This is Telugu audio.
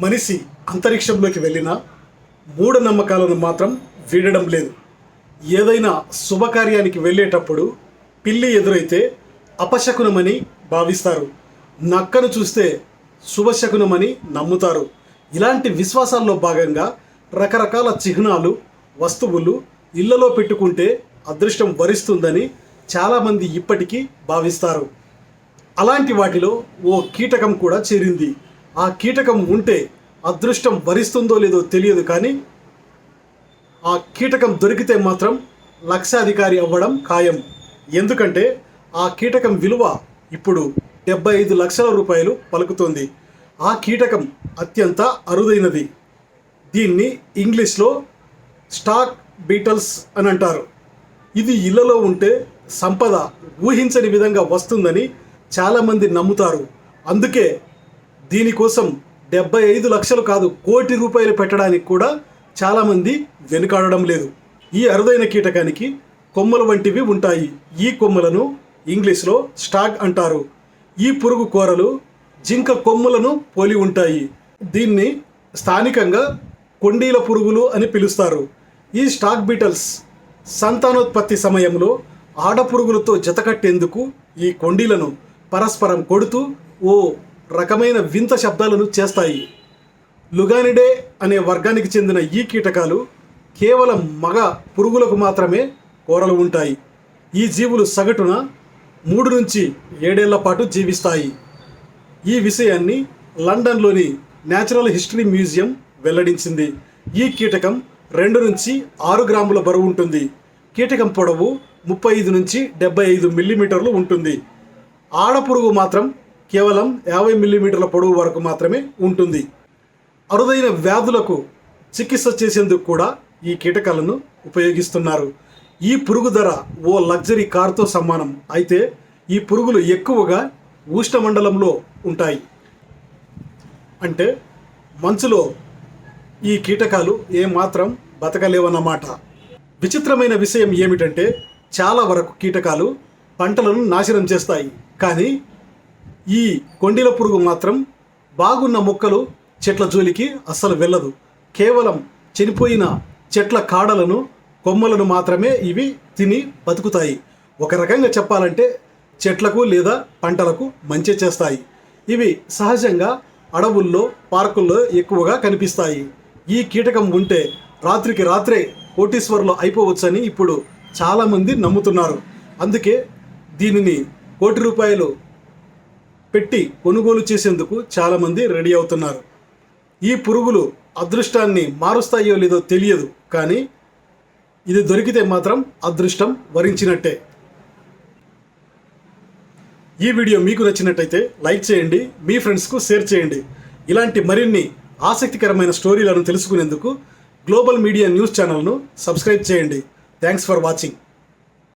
మనిషి అంతరిక్షంలోకి వెళ్ళినా మూఢనమ్మకాలను మాత్రం వీడడం లేదు. ఏదైనా శుభకార్యానికి వెళ్ళేటప్పుడు పిల్లి ఎదురైతే అపశకునమని భావిస్తారు. నక్కను చూస్తే శుభశకునమని నమ్ముతారు. ఇలాంటి విశ్వాసాల్లో భాగంగా రకరకాల చిహ్నాలు వస్తువులు ఇళ్ళలో పెట్టుకుంటే అదృష్టం వరిస్తుందని చాలామంది ఇప్పటికీ భావిస్తారు. అలాంటి వాటిలో ఓ కీటకం కూడా చేరింది. ఆ కీటకం ఉంటే అదృష్టం భరిస్తుందో లేదో తెలియదు కానీ ఆ కీటకం దొరికితే మాత్రం లక్షాధికారి అవ్వడం ఖాయం. ఎందుకంటే ఆ కీటకం విలువ ఇప్పుడు డెబ్బై ఐదు లక్షల రూపాయలు పలుకుతోంది. ఆ కీటకం అత్యంత అరుదైనది. దీన్ని ఇంగ్లీష్లో స్టాక్ బీటల్స్ అని అంటారు. ఇది ఇళ్ళలో ఉంటే సంపద ఊహించని విధంగా వస్తుందని చాలామంది నమ్ముతారు. అందుకే దీనికోసం డెబ్బై ఐదు లక్షలు కాదు కోటి రూపాయలు పెట్టడానికి కూడా చాలామంది వెనుకాడడం లేదు. ఈ అరుదైన కీటకానికి కొమ్మలు వంటివి ఉంటాయి. ఈ కొమ్మలను ఇంగ్లీష్లో స్టాక్ అంటారు. ఈ పురుగు కూరలు జింక కొమ్ములను పోలి ఉంటాయి. దీన్ని స్థానికంగా కొండీల పురుగులు అని పిలుస్తారు. ఈ స్టాక్ బీటల్స్ సంతానోత్పత్తి సమయంలో ఆడపురుగులతో జతకట్టేందుకు ఈ కొండీలను పరస్పరం కొడుతూ ఓ రకమైన వింత శబ్దాలను చేస్తాయి. లుగానిడే అనే వర్గానికి చెందిన ఈ కీటకాలు కేవలం మగ పురుగులకు మాత్రమే కూరలు ఉంటాయి. ఈ జీవులు సగటున మూడు నుంచి ఏడేళ్ళ పాటు జీవిస్తాయి. ఈ విషయాన్ని లండన్లోని న్యాచురల్ హిస్టరీ మ్యూజియం వెల్లడించింది. ఈ కీటకం రెండు నుంచి ఆరు గ్రాముల బరువు ఉంటుంది. కీటకం పొడవు ముప్పై ఐదు నుంచి డెబ్బై ఐదు మిల్లీమీటర్లు ఉంటుంది. ఆడపురుగు మాత్రం కేవలం యాభై మిల్లీమీటర్ల పొడవు వరకు మాత్రమే ఉంటుంది. అరుదైన వ్యాధులకు చికిత్స చేసేందుకు కూడా ఈ కీటకాలను ఉపయోగిస్తున్నారు. ఈ పురుగు ధర ఓ లగ్జరీ కార్తో సమానం. అయితే ఈ పురుగులు ఎక్కువగా ఉష్ణమండలంలో ఉంటాయి. అంటే మంచులో ఈ కీటకాలు ఏమాత్రం బతకలేవన్నమాట. విచిత్రమైన విషయం ఏమిటంటే చాలా వరకు కీటకాలు పంటలను నాశనం చేస్తాయి. కానీ ఈ కొండిల పురుగు మాత్రం బాగున్న మొక్కలు చెట్ల జోలికి అస్సలు వెళ్ళదు. కేవలం చనిపోయిన చెట్ల కాడలను కొమ్మలను మాత్రమే ఇవి తిని బతుకుతాయి. ఒక రకంగా చెప్పాలంటే చెట్లకు లేదా పంటలకు మంచి చేస్తాయి. ఇవి సహజంగా అడవుల్లో పార్కుల్లో ఎక్కువగా కనిపిస్తాయి. ఈ కీటకం ఉంటే రాత్రికి రాత్రే కోటీశ్వర్లు అయిపోవచ్చని ఇప్పుడు చాలామంది నమ్ముతున్నారు. అందుకే దీనిని కోటి రూపాయలు పెట్టి కొనుగోలు చేసేందుకు చాలామంది రెడీ అవుతున్నారు. ఈ పురుగులు అదృష్టాన్ని మారుస్తాయో లేదో తెలియదు కానీ ఇది దొరికితే మాత్రం అదృష్టం వరించినట్టే. ఈ వీడియో మీకు నచ్చినట్టయితే లైక్ చేయండి మీ ఫ్రెండ్స్కు షేర్ చేయండి. ఇలాంటి మరిన్ని ఆసక్తికరమైన స్టోరీలను తెలుసుకునేందుకు గ్లోబల్ మీడియా న్యూస్ ఛానల్ను సబ్స్క్రైబ్ చేయండి. Thanks for watching.